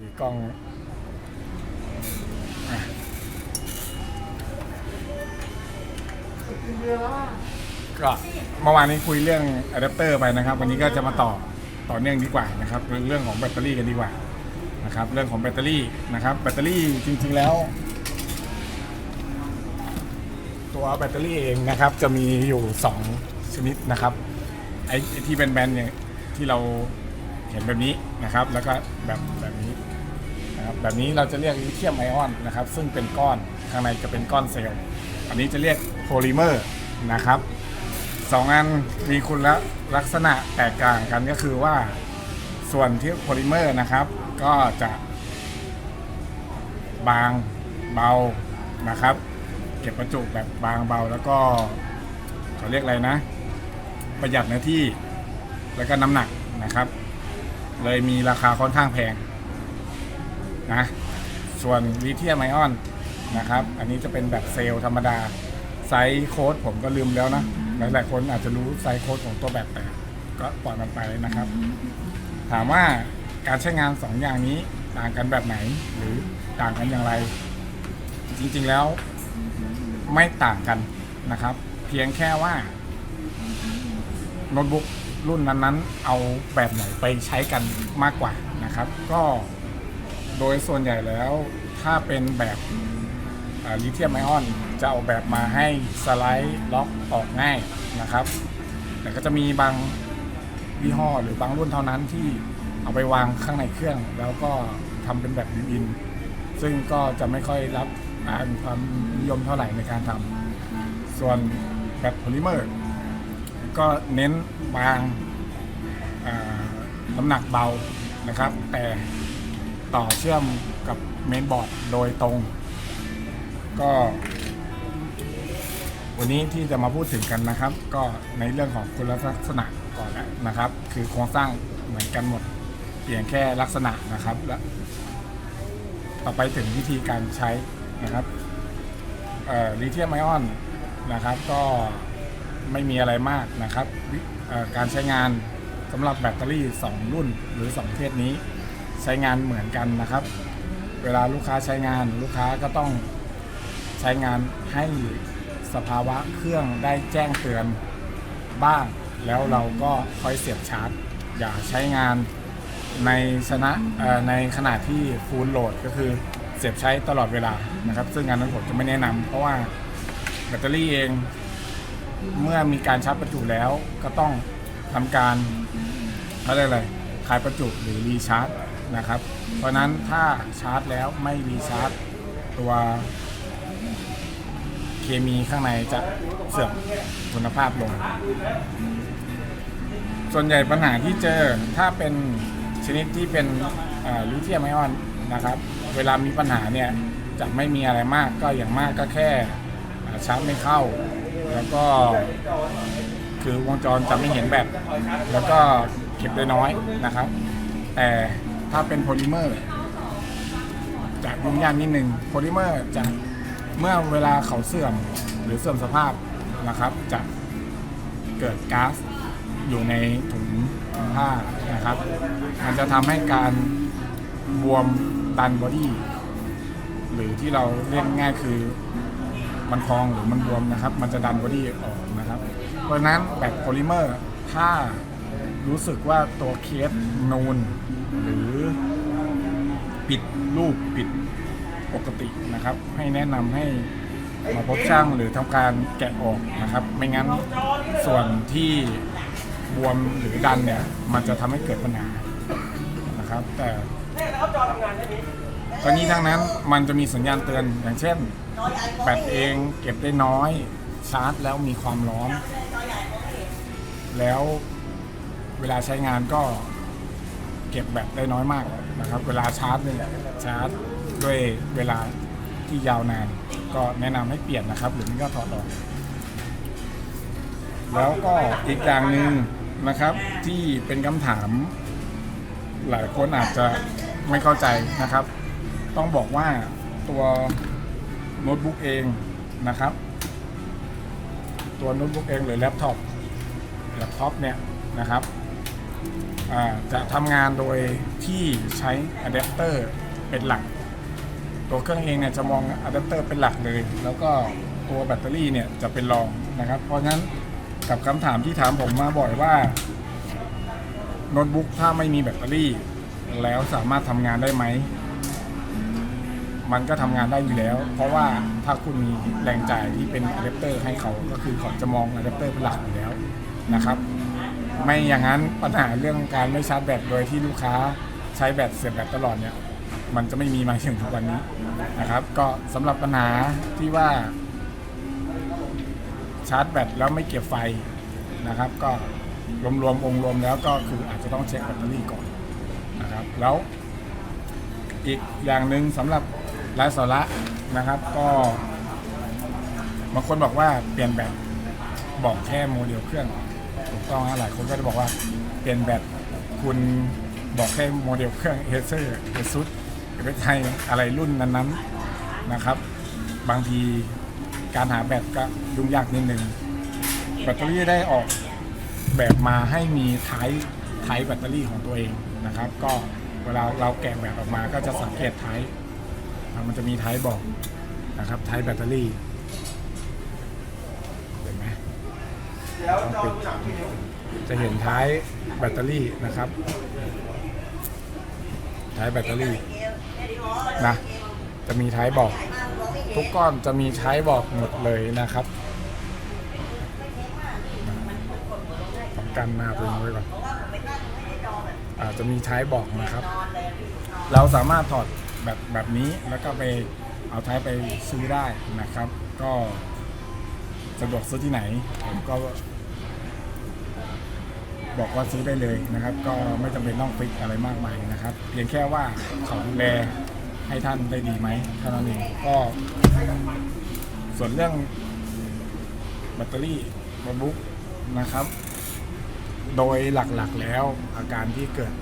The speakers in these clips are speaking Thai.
ดีกล้องก็เมื่อวานนี้คุยเรื่องอะแดปเตอร์ไปนะครับ วันนี้ก็จะมาต่อต่อเนื่องดีกว่านะครับเรื่องเรื่องของแบตเตอรี่กันดีกว่านะครับ เรื่องของแบตเตอรี่นะครับ แบตเตอรี่จริง ๆแล้ว ตัวแบตเตอรี่เองนะครับ จะมีอยู่ 2 ชนิดนะครับไอ้ไอ้ที่เป็นแบนเนี่ยที่เราเห็นแบบนี้นะครับ แล้วก็แบบแบบนี้ นะครับแบบนี้เราจะเรียกลิเธียมไอออนนะครับซึ่งเป็นก้อนข้างในจะเป็นก้อนเซลล์ อันนี้จะเรียกโพลิเมอร์นะครับสองอันมีคุณลักษณะแตกต่างกันก็คือว่าส่วนที่โพลิเมอร์นะครับ ก็จะบางเบานะครับ เก็บประจุแบบบางเบาแล้วก็เขาเรียกอะไรนะ ประหยัดเนื้อที่แล้วก็น้ำหนักนะครับ เลยมีราคาค่อนข้างแพง นะส่วนลิเธียมไอออนนะครับอันนี้จะเป็นแบบเซลล์ธรรมดาไซส์โค้ดผมก็ลืมแล้วนะหลายๆคนอาจจะรู้ไซส์โค้ดของตัวแบบแต่ก็ปล่อยมันไปนะครับ ถามว่าการใช้งาน2อย่างนี้ต่างกันแบบไหนหรือต่างกันอย่างไร จริงๆแล้วไม่ต่างกันนะครับ เพียงแค่ว่าโน้ตบุ๊กรุ่นนั้นๆ เอาแบบไหนไปใช้กันมากกว่านะครับ ก็ โดยส่วนใหญ่แล้วถ้าเป็นแบบลิเธียมไอออนจะเอาแบบมาให้สไลด์ล็อกออกง่ายนะครับ แต่ก็จะมีบางยี่ห้อหรือบางรุ่นเท่านั้นที่เอาไปวางข้างในเครื่อง แล้วก็ทำเป็นแบบบิวอิน ซึ่งก็จะไม่ค่อยรับความนิยมเท่าไหร่ในการทำส่วนแบบโพลิเมอร์ก็เน้นบางน้ำหนักเบานะครับ แต่ ต่อเชื่อมกับเมนบอร์ดโดยตรง ก็ วันนี้ที่จะมาพูดถึงกันนะครับ ก็ในเรื่องของคุณลักษณะก่อนแล้วนะครับ คือโครงสร้างเหมือนกันหมดเปลี่ยนแค่ลักษณะนะครับและต่อไปถึงวิธีการใช้นะครับลิเธียมไอออนนะครับ ก็ไม่มีอะไรมากนะครับ การใช้งานสำหรับแบตเตอรี่ 2 รุ่นหรือ2ประเภทนี้ ใช้งานเหมือนกันนะครับ เวลาลูกค้าใช้งานลูกค้าก็ต้องใช้งานให้สภาวะเครื่องได้แจ้งเตือนบ้าง แล้วเราก็ค่อยเสียบชาร์จ อย่าใช้งานในชนะในขณะที่ฟูลโหลดก็คือเสียบใช้ตลอดเวลานะครับ ซึ่งงานนั้นผมจะไม่แนะนำเพราะว่าแบตเตอรี่เองเมื่อมีการชาร์จประจุแล้วก็ต้องทำการอะไรยกอะไรคลายประจุหรือรีชาร์จ นะครับ เพราะนั้นถ้าชาร์จแล้วไม่รีชาร์จ ตัวเคมีข้างในจะเสื่อมคุณภาพลง ส่วนใหญ่ปัญหาที่เจอถ้าเป็นชนิดที่เป็นลิเธียมไอออนนะครับ เวลามีปัญหาเนี่ยจะไม่มีอะไรมากก็อย่างมากก็แค่ชาร์จไม่เข้า แล้วก็คือวงจรจะไม่เห็นแบตแล้วก็เก็บได้น้อยนะครับ แต่ ถ้าเป็นโพลิเมอร์จะยุ่งยากนิดนึงโพลิเมอร์จะเมื่อเวลาเขาเสื่อมหรือเสื่อมสภาพนะครับ จะเกิดก๊าซอยู่ในถุงผ้านะครับ มันจะทำให้การบวมดันบอดี้หรือที่เราเรียกง่ายคือมันพองหรือมันบวมนะครับ มันจะดันบอดี้ออกนะครับ เพราะฉะนั้นแบบโพลิเมอร์ถ้ารู้สึกว่าตัวเคสนูน รือปิดรูปปิดปกตินะครับ ให้แนะนำให้มาพบช่างหรือทำการแกะออกนะครับ ไม่งั้นส่วนที่บวมหรือดันเนี่ย มันจะทำให้เกิดปัญหานะครับ แต่ตอนนี้ทั้งนั้นมันจะมีสัญญาณเตือนอย่างเช่น แบตเองเก็บได้น้อยชาร์จแล้วมีความร้อน แล้วเวลาใช้งานก็ เก็บแบตได้น้อยมากนะครับ เวลาชาร์จเนี่ยชาร์จด้วยเวลาที่ยาวนาน ก็แนะนำให้เปลี่ยนนะครับ หรือไม่ก็ถอดออก แล้วก็อีกอย่างหนึ่งนะครับที่เป็นคำถาม หลายคนอาจจะไม่เข้าใจนะครับ ต้องบอกว่าตัวโน้ตบุ๊กเองนะครับ ตัวโน้ตบุ๊กเองหรือแล็ปท็อปแล็ปท็อปเนี่ยนะครับ จะทำงานโดยที่ใช้อะแดปเตอร์เป็นหลัก ตัวเครื่องเองเนี่ยจะมองอะแดปเตอร์เป็นหลักเลย แล้วก็ตัวแบตเตอรี่เนี่ยจะเป็นรองนะครับ เพราะฉะนั้นกับคำถามที่ถามผมมาบ่อยว่าโน้ตบุ๊กถ้าไม่มีแบตเตอรี่ แล้วสามารถทำงานได้ไหม มันก็ทำงานได้อยู่แล้ว เพราะว่าถ้าคุณมีแรงจ่ายที่เป็นอะแดปเตอร์ให้เขาก็คือเขาจะมองอะแดปเตอร์เป็นหลักอยู่แล้วนะครับ ไม่อย่างนั้นปัญหาเรื่องการไม่ชาร์จแบตโดยที่ลูกค้าใช้แบตเสียบแบตตลอดเนี่ยมันจะไม่มีมาถึงทุกวันนี้นะครับ ก็สำหรับปัญหาที่ว่า ชาร์จแบตแล้วไม่เก็บไฟนะครับ ก็รวมๆองค์รวมแล้วก็คืออาจจะต้องเช็คแบตเตอรี่ก่อนนะครับ แล้ว อีกอย่างหนึ่งสำหรับไร้สาระนะครับ ก็บางคนบอกว่าเปลี่ยนแบตบอกแค่โมเดลเครื่อง ต้องนะหลายคนก็จะบอกว่าเปลี่ยนแบตคุณบอกแค่โมเดลเครื่องเฮเซอร์เอซุดเอไทยอะไรรุ่นนั้นๆนะครับ บางทีการหาแบตก็ยุ่งยากนิดนึงแบตเตอรี่ได้ออกแบบมาให้มีไทป์ไทป์แบตเตอรี่ของตัวเองนะครับ ก็เวลาเราแกะแบบออกมาก็จะสังเกตไทป์อะมันจะมีไทป์บอกนะครับไทป์แบตเตอรี่เห็นไหม ต้องปิดจะเห็นท้ายแบตเตอรี่นะครับ ท้ายแบตเตอรี่นะจะมีท้ายบอก ทุกก้อนจะมีใช้บอกหมดเลยนะครับต้องกันหน้าตัวเองไว้ก่อนอาจจะมีใช้บอกนะครับ เราสามารถถอดแบบแบบนี้แล้วก็ไปเอาท้ายไปซื้อได้นะครับ ก็ สะดวกซื้อที่ไหน ผมก็ บอกว่าซื้อได้เลยนะครับ ก็ไม่จำเป็นต้องฟิกอะไรมากมายนะครับ เพียงแค่ว่าเขาดูแลให้ท่านได้ดีไหมเท่านั้นเองก็ ส่วนเรื่องแบตเตอรี่โน้ตบุ๊กนะครับ โดยหลักๆแล้วอาการที่เกิด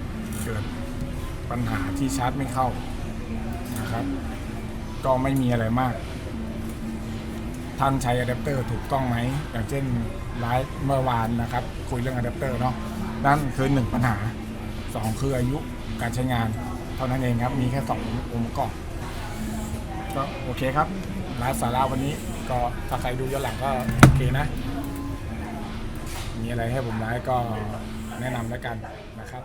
เกิดปัญหาที่ชาร์จไม่เข้านะครับ ก็ไม่มีอะไรมาก ท่านใช้อะแดปเตอร์ถูกต้องไหม อย่างเช่นไลฟ์เมื่อวานนะครับ คุยเรื่องอะแดปเตอร์เนาะนั่นคือหนึ่งปัญหาสองคืออายุการใช้งาน เท่านั้นเองครับ มีแค่สององค์ประกอบก็โอเคครับไลฟ์สาระวันนี้ก็ถ้าใครดูย้อนหลังก็โอเคนะ มีอะไรให้ผมไลฟ์ก็แนะนำแล้วกันนะครับ